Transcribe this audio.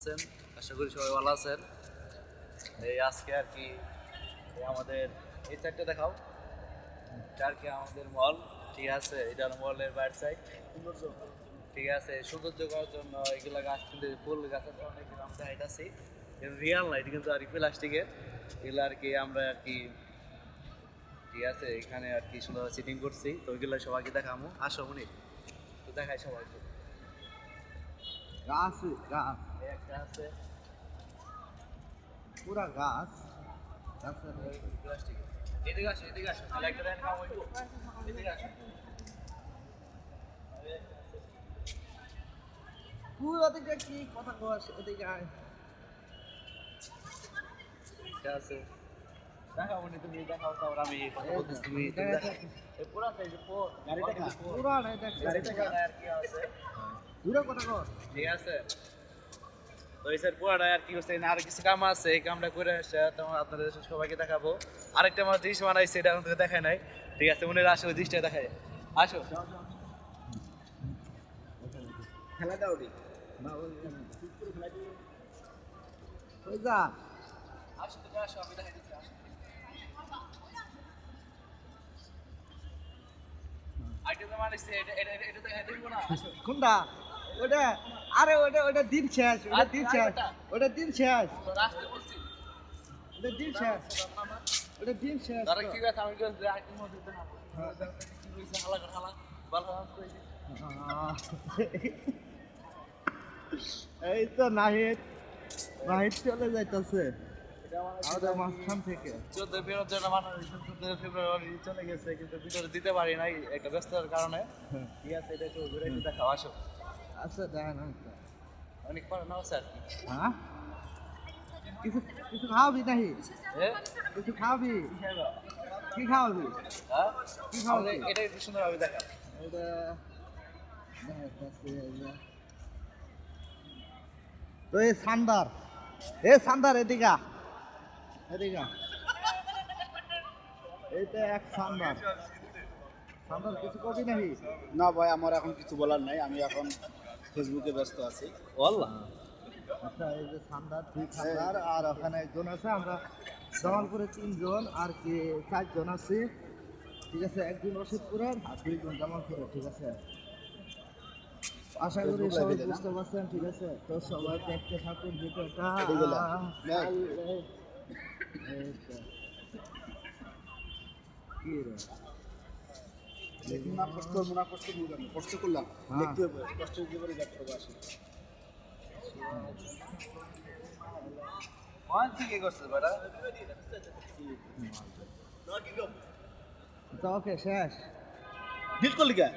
আছেন? আশা করি সবাই ভালো আছেন। এই আজকে আর কি আমাদের এই চারটে দেখাও। এটা আর কি আমাদের মল ঠিক আছে? এটা মলের বাইর সাইড সৌন্দর্য। ঠিক আছে? সৌন্দর্য করার জন্য এগুলা গাছ কিন্তু ফুল গাছ আছে অনেক আমরা দেখাইতেছি রিয়াল না এটা কিন্তু আর কি প্লাস্টিকের। এগুলো আর কি আমরা আর কি ঠিক আছে? এখানে আর কি সুন্দর সিটিং করছি। তো ওইগুলো সবাইকে দেখামো। আসো মনি তো দেখাই সবাইকে। গাছ গাছ একটা আছে পুরা গাছ গাছের প্লাস্টিক এদিকে আসো এদিকে আসো তাহলে একটা দেন কাম হইবো এদিকে আসো পুরা দিকে কি কথা কস এদিকে আয় এটা আছে দেখাও মনে তুমি দেখাও তারপর আমি কথা বলতেছি তুমি পুরা সাইজ পুরা না এটা গাড়ি দেখা আর কি আছে পুরা কথা কস ঠিক আছে। স্যার পুরাটা আর কি হচ্ছে আর কিছু কাম আছে এই কামটা করে এসে তোমার আপনাদের সবাইকে দেখাবো। আরেকটা আমার ডিশ বানাইছে এটা আমাদের দেখায় নাই। ঠিক আছে উনি আসো ওই ডিশটা দেখায়। আসো। খেলা দাও রে আসো তুমি আসো আমি দেখাই দিচ্ছি আসো। আইটেম বানাইছে এটা এটা- এটা দেখাই দিব না আসো। কোনটা? ওটা আরে ওটা ওটা দিন শেষ ওটা দিন শেষ ওটা? দিন শেষ। তো রাস্তা বলছি ওটা দিন শেষ। ওটা দিন শেষ। তারা কি কথা আমি বলছি আইটেম মধ্যে দেখাবো কি কইছে হালা হালা। ভালো হালা এই তো নাহিদ। নাহিদ চলে যাইতাছে। আমাদের মাঝখান থেকে। চোদ্দ জন্য মানুষ ফেব্রুয়ারি চলে গেছে কিন্তু ভিতরে দিতে পারি নাই একটা ব্যস্ততার কারণে। ঠিক আছে এটা একটু ঘুরে দেখাও আসো। আচ্ছা দেখেন। অনেক পরে নাও স্যার হ্যাঁ? কিছু কিছু খাওয়াবি নাহি? কিছু খাওয়াবি? কি খাওয়াবি? হ্যাঁ? কি খাওয়াবি? এটা একটু সুন্দরভাবে দেখা এটা এই তো এই সান্দার। এ সান্দার এদিকা। এদিকা। এইটা এক সান্দার। সান্দার কিছু কবি নাহি? না ভাই আমার এখন কিছু বলার নাই। আমি এখন ফেসবুকে ব্যস্ত আছি। ওয়াল্লাহ। আচ্ছা এই যে সান্দার দুই সান্দার আর ওখানে একজন আছে আমরা জামালপুরে তিনজন আর কি চারজন আছি। ঠিক আছে একজন রশিদপুরের আর দুইজন জামালপুরে ঠিক আছে? আশা করি সবাই? বুঝতে পারছেন ঠিক আছে? তো সবাই দেখতে থাকুন ভিডিওটা। কি রে? না কষ্ট করব না কষ্ট করব না কষ্ট করলাম। হ্যাঁ। দেখতে হবে কষ্ট জীবনে দেখতে হবে আসলে ওয়ান থেকে করছে বেটা? ওকে শেষ। ডিল করলি কে?